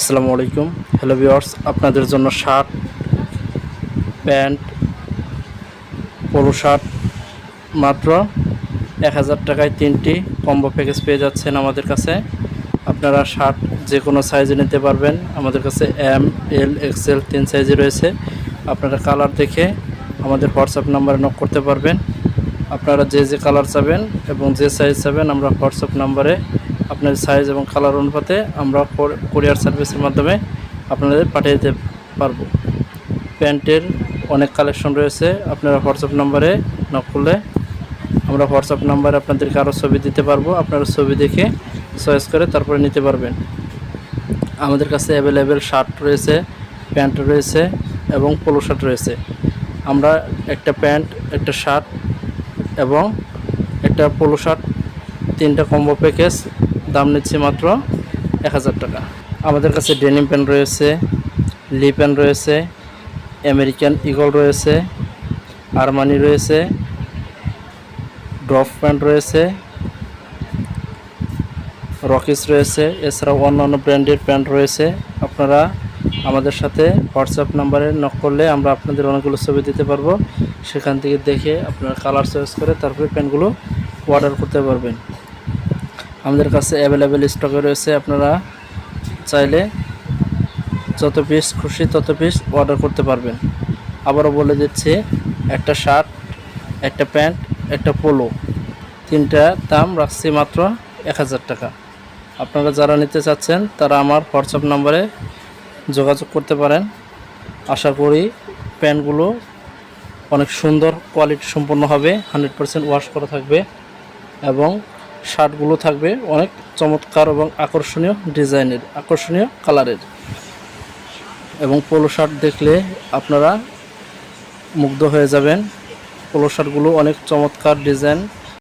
আসসালামু আলাইকুম। Hello viewers আপনাদের জন্য শার্ট, প্যান্ট পোলো শার্ট, মাত্র এক হাজার টাকায় তিনটি কম্বো প্যাকেজ পেয়ে যাচ্ছেন আমাদের কাছে। আপনারা শার্ট যে কোনো সাইজে নিতে পারবেন। আমাদের কাছে এম এল এক্সেল তিন সাইজে রয়েছে। আপনারা কালার দেখে আমাদের হোয়াটসঅ্যাপ নাম্বারে নক করতে পারবেন। আপনারা যে যে কালার চাবেন এবং যে সাইজ চাবেন, আমরা হোয়াটসঅ্যাপ নাম্বারে আপনার সাইজ এবং কালার অনুপাতে আমরা কোরিয়ার সার্ভিসের মাধ্যমে আপনাদের পাঠিয়ে দিতে পারব। প্যান্টের অনেক কালেকশন রয়েছে, আপনারা হোয়াটসঅ্যাপ নাম্বারে নক করলে আমরা হোয়াটসঅ্যাপ নাম্বারে আপনাদেরকে আরও ছবি দিতে পারব, আপনারা ছবি দেখে চয়েস করে তারপরে নিতে পারবেন। আমাদের কাছে অ্যাভেলেবেল শার্ট রয়েছে প্যান্ট রয়েছে এবং পোলো শার্ট রয়েছে। আমরা একটা প্যান্ট একটা শার্ট এবং একটা পোলো শার্ট তিনটা কম্বো প্যাকেজ দাম নিচ্ছি মাত্র এক হাজার টাকা। আমাদের কাছে ডেনিম প্যান্ট রয়েছে লি প্যান্ট রয়েছে আমেরিকান ইগল রয়েছে আরমানি রয়েছে ড্রপ প্যান্ট রয়েছে রকিস রয়েছে, এছাড়াও অন্যান্য ব্র্যান্ডের প্যান্ট রয়েছে। আপনারা আমাদের সাথে হোয়াটসঅ্যাপ নাম্বারে নক করলে আমরা আপনাদের অনেকগুলো ছবি দিতে পারব। সেখান থেকে দেখে আপনারা কালার চয়েস করে তারপরে প্যান্টগুলো অর্ডার করতে পারবেন। আমাদের কাছে অ্যাভেলেবেল স্টকে রয়েছে, আপনারা চাইলে যত পিস খুশি তত পিস অর্ডার করতে পারবেন। আবারও বলে দিচ্ছি, একটা শার্ট একটা প্যান্ট একটা পোলো তিনটা দাম রাখছি মাত্র এক হাজার টাকা। আপনারা যারা নিতে চাচ্ছেন, তারা আমার হোয়াটসঅ্যাপ নাম্বারে যোগাযোগ করতে পারেন। আশা করি প্যান্টগুলো অনেক সুন্দর কোয়ালিটি সম্পন্ন হবে হান্ড্রেড পারসেন্ট ওয়াশ করা থাকবে এবং শার্টগুলো থাকবে অনেক চমৎকার এবং আকর্ষণীয় ডিজাইনের, আকর্ষণীয় কালারের। এবং পোলো শার্ট দেখলে আপনারা মুগ্ধ হয়ে যাবেন। পোলো শার্টগুলো অনেক চমৎকার ডিজাইন।